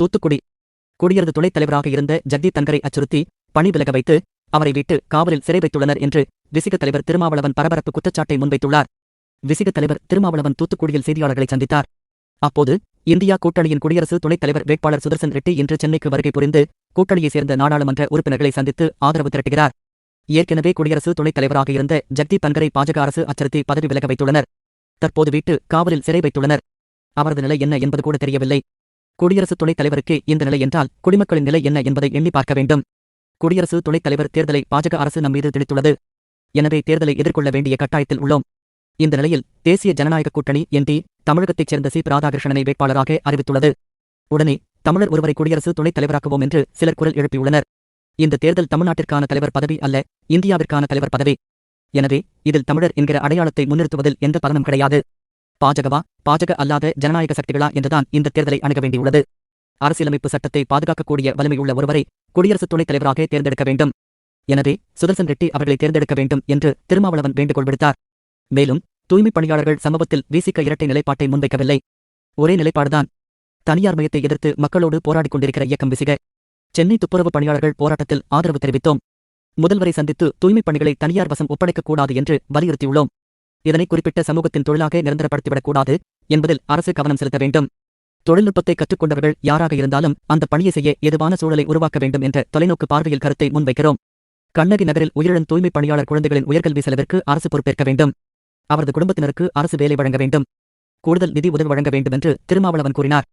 தூத்துக்குடி குடியரசு துணைத் தலைவராக இருந்த ஜக்தீப் தன்கரை அச்சுறுத்தி பணி விலக வைத்து அவரை விட்டு காவலில் சிறை வைத்துள்ளனர் என்று விசிக தலைவர் திருமாவளவன் பரபரப்பு குற்றச்சாட்டை முன்வைத்துள்ளார். விசிக தலைவர் திருமாவளவன் தூத்துக்குடியில் செய்தியாளர்களை சந்தித்தார். அப்போது இந்தியா கூட்டணியின் குடியரசு துணைத் தலைவர் வேட்பாளர் சுதர்சன் ரெட்டி இன்று சென்னைக்கு வருகை புரிந்து கூட்டணியைச் சேர்ந்த நாடாளுமன்ற உறுப்பினர்களை சந்தித்து ஆதரவு திரட்டுகிறார். ஏற்கனவே குடியரசு துணைத் தலைவராக இருந்த ஜக்தீப் தன்கரை பாஜக அரசு அச்சுறுத்தி பதவி விலக வைத்துள்ளனர். தற்போது வீட்டு காவலில் சிறை வைத்துள்ளனர். அவரது நிலை என்ன என்பது கூட தெரியவில்லை. குடியரசு துணைத் தலைவருக்கு இந்த நிலை என்றால் குடிமக்களின் நிலை என்ன என்பதை எண்ணி பார்க்க வேண்டும். குடியரசு துணைத் தலைவர் தேர்தலை பாஜக அரசு நம் மீது திணித்துள்ளது. எனவே தேர்தலை எதிர்கொள்ள வேண்டிய கட்டாயத்தில் உள்ளோம். இந்த நிலையில் தேசிய ஜனநாயக கூட்டணி என்டி தமிழகத்தைச் சேர்ந்த சி. ராதாகிருஷ்ணனை வேட்பாளராக அறிவித்துள்ளது. உடனே தமிழர் ஒருவரை குடியரசு துணைத் தலைவராக்குவோம் என்று சிலர் குரல் எழுப்பியுள்ளனர். இந்த தேர்தல் தமிழ்நாட்டிற்கான தலைவர் பதவி அல்ல இந்தியாவிற்கான தலைவர் பதவி. எனவே இதில் தமிழர் என்கிற அடையாளத்தை முன்னிறுத்துவதில் எந்த பலனும் கிடையாது. பாஜகவா? பாஜக அல்லாத ஜனநாயக சக்திகளா என்றுதான் இந்த தேர்தலை அணுக வேண்டியுள்ளது. அரசியலமைப்பு சட்டத்தை பாதுகாக்கக்கூடிய வலிமையுள்ள ஒருவரை குடியரசு துணைத் தலைவராக தேர்ந்தெடுக்க வேண்டும். எனவே சுதர்சன் ரெட்டி அவர்களை தேர்ந்தெடுக்க வேண்டும் என்று திருமாவளவன் வேண்டுகோள் விடுத்தார். மேலும் தூய்மைப் பணியாளர்கள் சம்பவத்தில் வீசிக்க இரட்டை நிலைப்பாட்டை முன்வைக்கவில்லை. ஒரே நிலைப்பாடுதான். தனியார் மையத்தை எதிர்த்து மக்களோடு போராடிக் கொண்டிருக்கிற இயக்கம் விசிக. சென்னை துப்புரவு பணியாளர்கள் போராட்டத்தில் ஆதரவு தெரிவித்தோம். முதல்வரை சந்தித்து தூய்மைப் பணிகளை தனியார் வசம் ஒப்படைக்கக்கூடாது என்று வலியுறுத்தியுள்ளோம். இதனை குறிப்பிட்ட சமூகத்தின் தொழிலாக நிரந்தரப்படுத்திவிடக் கூடாது என்பதில் அரசு கவனம் செலுத்த வேண்டும். தொழில்நுட்பத்தை கற்றுக்கொண்டவர்கள் யாராக இருந்தாலும் அந்த பணியை செய்ய எதுவான சூழலை உருவாக்க வேண்டும் என்ற தொலைநோக்கு பார்வையில் கருத்தை முன்வைக்கிறோம். கண்ணகி நகரில் உயிரிழந்த தூய்மைப் பணியாளர் குழந்தைகளின் உயர்கல்வி செலவிற்கு அரசு பொறுப்பேற்க வேண்டும். அவரது குடும்பத்தினருக்கு அரசு வேலை வழங்க வேண்டும். கூடுதல் நிதி உதவி வழங்க வேண்டும் என்று திருமாவளவன் கூறினார்.